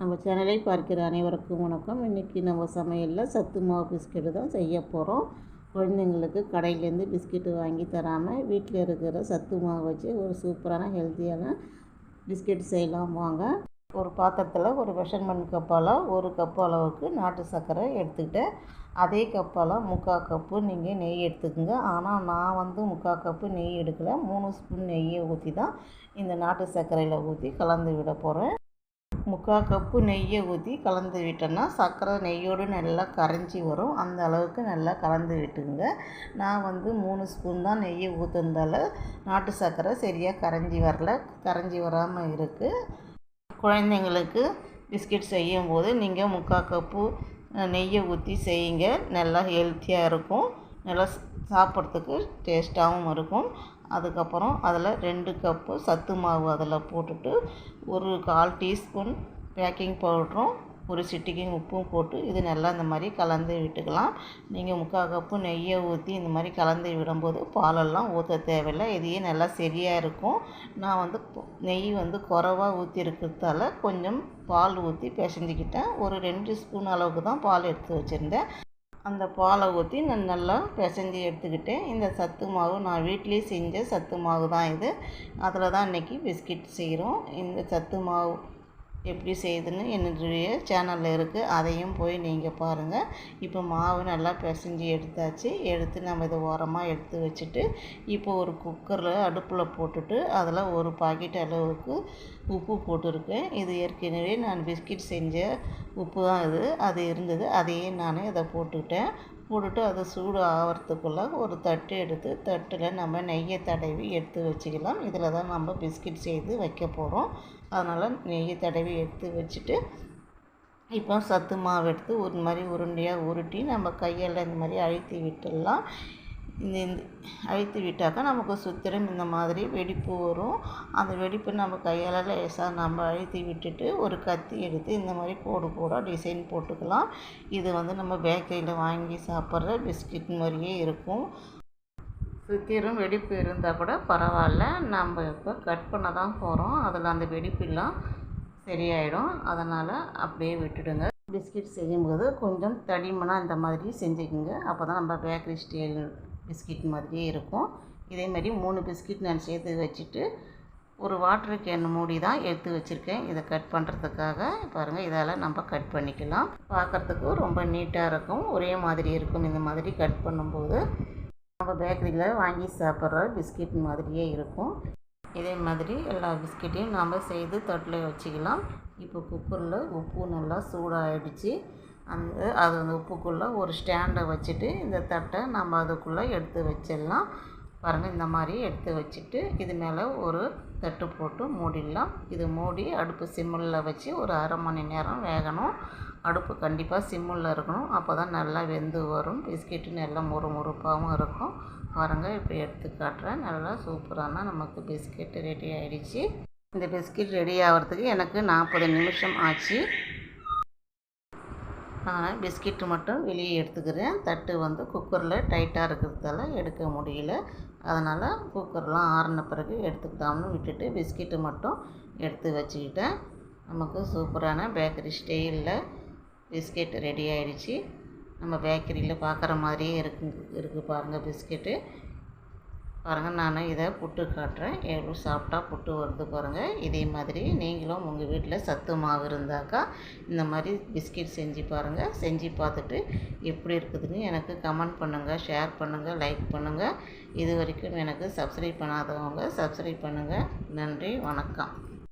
நம்ம சேனலை பார்க்கிற அனைவருக்கும் வணக்கம். இன்றைக்கி நம்ம சமையலில் சத்து மாவு பிஸ்கெட்டு தான் செய்ய போகிறோம் குழந்தைங்களுக்கு கடையிலேருந்து பிஸ்கெட்டு வாங்கி தராமல் வீட்டில் இருக்கிற சத்து மாவு வச்சு ஒரு சூப்பரான ஹெல்த்தியான பிஸ்கெட் செய்யலாம் வாங்க. ஒரு பாத்திரத்தில் ஒரு விஷன்மண் கப்பால் ஒரு கப்பு அளவுக்கு நாட்டு சர்க்கரை எடுத்துக்கிட்டேன் அதே கப்பால் முக்கால் கப்பு நீங்கள் நெய் எடுத்துக்கோங்க. ஆனால் நான் வந்து முக்கால் கப்பு நெய் எடுக்கலை. மூணு ஸ்பூன் நெய்யை ஊற்றி தான் இந்த நாட்டு சர்க்கரையில் ஊற்றி கலந்து விட போகிறேன் முக்கால் கப்பு நெய்யை ஊற்றி கலந்து விட்டோன்னா சர்க்கரை நெய்யோடு நல்லா கரைஞ்சி வரும். அந்த அளவுக்கு நல்லா கலந்து விட்டுங்க நான் வந்து மூணு ஸ்பூன் தான் நெய்யை ஊற்றுனதால நாட்டு சர்க்கரை சரியாக கரைஞ்சி வரல. கரைஞ்சி வராமல் இருக்குது குழந்தைங்களுக்கு பிஸ்கெட் செய்யும் போது நீங்கள் முக்கால் கப்பு நெய்யை ஊற்றி செய்யுங்க. நல்லா ஹெல்த்தியாக இருக்கும். நல்லா சாப்பிட்றதுக்கு டேஸ்ட்டாகவும் இருக்கும். அதுக்கப்புறம் அதில் ரெண்டு கப்பு சத்து மாவு அதில் போட்டுட்டு ஒரு கால் டீஸ்பூன் பேக்கிங் பவுட்ரும் ஒரு சிட்டிக்கும் உப்பும் போட்டு இது நல்லா இந்த மாதிரி கலந்து விட்டுக்கலாம். நீங்கள் முக்கால் கப்பு நெய்யை ஊற்றி இந்த மாதிரி கலந்து விடும்போது பாலெல்லாம் ஊற்ற தேவையில்லை. இதையே நல்லா சரியாக இருக்கும். நான் வந்து நெய் வந்து குறவாக ஊற்றி இருக்கிறதால கொஞ்சம் பால் ஊற்றி பிசைஞ்சிக்கிட்டேன். ஒரு ரெண்டு ஸ்பூன் அளவுக்கு தான் பால் எடுத்து வச்சுருந்தேன். அந்த பாலை ஊற்றி நான் நல்லா பிசைஞ்சி எடுத்துக்கிட்டேன். இந்த சத்து மாவு நான் வீட்லேயே செஞ்ச சத்து மாவு தான் இது. அதில் தான் இன்றைக்கி பிஸ்கெட் செய்கிறோம் இந்த சத்து மாவு எப்படி செய்யுதுன்னு என்னுடைய சேனலில் இருக்குது அதையும் போய் நீங்கள் பாருங்கள் இப்போ மாவு நல்லா பிசைஞ்சு எடுத்தாச்சு. எடுத்து நம்ம இதை ஓரமாக எடுத்து வச்சுட்டு இப்போ ஒரு குக்கரில் அடுப்பில் போட்டுட்டு அதில் ஒரு பாக்கெட் அளவுக்கு உப்பு போட்டிருக்கேன். இது ஏற்கனவே நான் பிஸ்கெட் செஞ்ச உப்பு தான் இது. அது இருந்தது. அதையே நான் இதை போட்டுக்கிட்டேன். போட்டுட்டு அதை சூடு ஆகிறதுக்குள்ளே ஒரு தட்டு எடுத்து தட்டில் நம்ம நெய்யை தடவி எடுத்து வச்சுக்கலாம். இதில் தான் நம்ம பிஸ்கெட் செய்து வைக்க போகிறோம் அதனால் நெய்யை தடவி எடுத்து வச்சுட்டு இப்போ சத்து மாவு எடுத்து ஒரு மாதிரி உருண்டையாக உருட்டி நம்ம கையால் இந்த மாதிரி அழுத்தி விட்டுடலாம். இந்த அழுத்தி விட்டாக்கா நமக்கு சுத்திரம் இந்த மாதிரி வெடிப்பு வரும். அந்த வெடிப்பு நம்ம கையால் லேசாக நம்ம அழுத்தி விட்டுட்டு ஒரு கத்தி எடுத்து இந்த மாதிரி கோடு கோடாக டிசைன் போட்டுக்கலாம். இது வந்து நம்ம பேக்கரியில் வாங்கி சாப்பிட்ற பிஸ்கட் மாதிரியே இருக்கும். சுற்றிலும் வெடிப்பு இருந்தால் கூட பரவாயில்ல. நம்ம இப்போ கட் பண்ண தான் போகிறோம் அதில் அந்த வெடிப்புலாம் சரியாயிடும். அதனால் அப்படியே விட்டுடுங்க. பிஸ்கெட் செய்யும்போது கொஞ்சம் தடிமனாக இந்த மாதிரி செஞ்சுக்கோங்க. அப்போ தான் நம்ம பேக்கரி ஸ்டைல் பிஸ்கெட் மாதிரியே இருக்கும். இதேமாதிரி மூணு பிஸ்கெட் நான் சேர்த்து வச்சுட்டு ஒரு வாட்டர் கேன் மூடி தான் எடுத்து வச்சுருக்கேன். இதை கட் பண்ணுறதுக்காக பாருங்கள் இதால் நம்ம கட் பண்ணிக்கலாம். பார்க்குறதுக்கு ரொம்ப நீட்டாக இருக்கும். ஒரே மாதிரி இருக்கும். இந்த மாதிரி கட் பண்ணும்போது நம்ம பேக்கரியில் வாங்கி சாப்பிட்ற பிஸ்கெட் மாதிரியே இருக்கும். இதே மாதிரி எல்லா பிஸ்கெட்டையும் நாம் செய்து தட்டில் வச்சுக்கலாம். இப்போ குக்கரில் உப்பு நல்லா சூடாகிடுச்சு அந்த அது அந்த உப்புக்குள்ளே ஒரு ஸ்டாண்டை வச்சுட்டு இந்த தட்டை நம்ம அதுக்குள்ளே எடுத்து வச்சிடலாம். பாருங்கள் இந்த மாதிரி எடுத்து வச்சுட்டு இது மேலே ஒரு தட்டு போட்டு மூடிடலாம். இது மூடி அடுப்பு சிம்மில் வச்சு ஒரு அரை மணி நேரம் வேகணும். அடுப்பு கண்டிப்பாக சிம்மில் இருக்கணும். அப்போ தான் நல்லா வெந்து வரும். பிஸ்கெட்டு நல்லா முறு முறுப்பாகவும் இருக்கும். பாருங்கள் இப்போ எடுத்து காட்டுறேன். நல்லா சூப்பரான நமக்கு பிஸ்கெட்டு ரெடி ஆகிடுச்சி இந்த பிஸ்கெட் ரெடி ஆகிறதுக்கு எனக்கு நாற்பது நிமிஷம் ஆச்சு. நான் பிஸ்கெட்டு மட்டும் வெளியே எடுத்துக்கிறேன். தட்டு வந்து குக்கரில் டைட்டாக இருக்கிறதால எடுக்க முடியல. அதனால் குக்கர்லாம் ஆறின பிறகு எடுத்துக்கிட்டோம்னு விட்டுட்டு பிஸ்கெட்டு மட்டும் எடுத்து வச்சுக்கிட்டேன். நமக்கு சூப்பரான பேக்கரி ஸ்டைலில் பிஸ்கெட் ரெடி ஆகிடுச்சு நம்ம பேக்கரியில் பார்க்குற மாதிரியே இருக்கு இருக்குது பாருங்கள் பிஸ்கெட்டு. பாருங்கள் நான் இதை புட்டு காட்டுறேன். எவ்வளோ சாப்பிட்டா புட்டு வருது பாருங்கள் இதே மாதிரி நீங்களும் உங்கள் வீட்டில் சத்து மாவு இருந்தாக்கா இந்த மாதிரி பிஸ்கெட் செஞ்சு பாருங்கள் செஞ்சு பார்த்துட்டு எப்படி இருக்குதுன்னு எனக்கு கமெண்ட் பண்ணுங்கள் ஷேர் பண்ணுங்கள் லைக் பண்ணுங்கள் இது வரைக்கும் எனக்கு சப்ஸ்கிரைப் பண்ணாதவங்க சப்ஸ்கிரைப் பண்ணுங்கள் நன்றி வணக்கம்.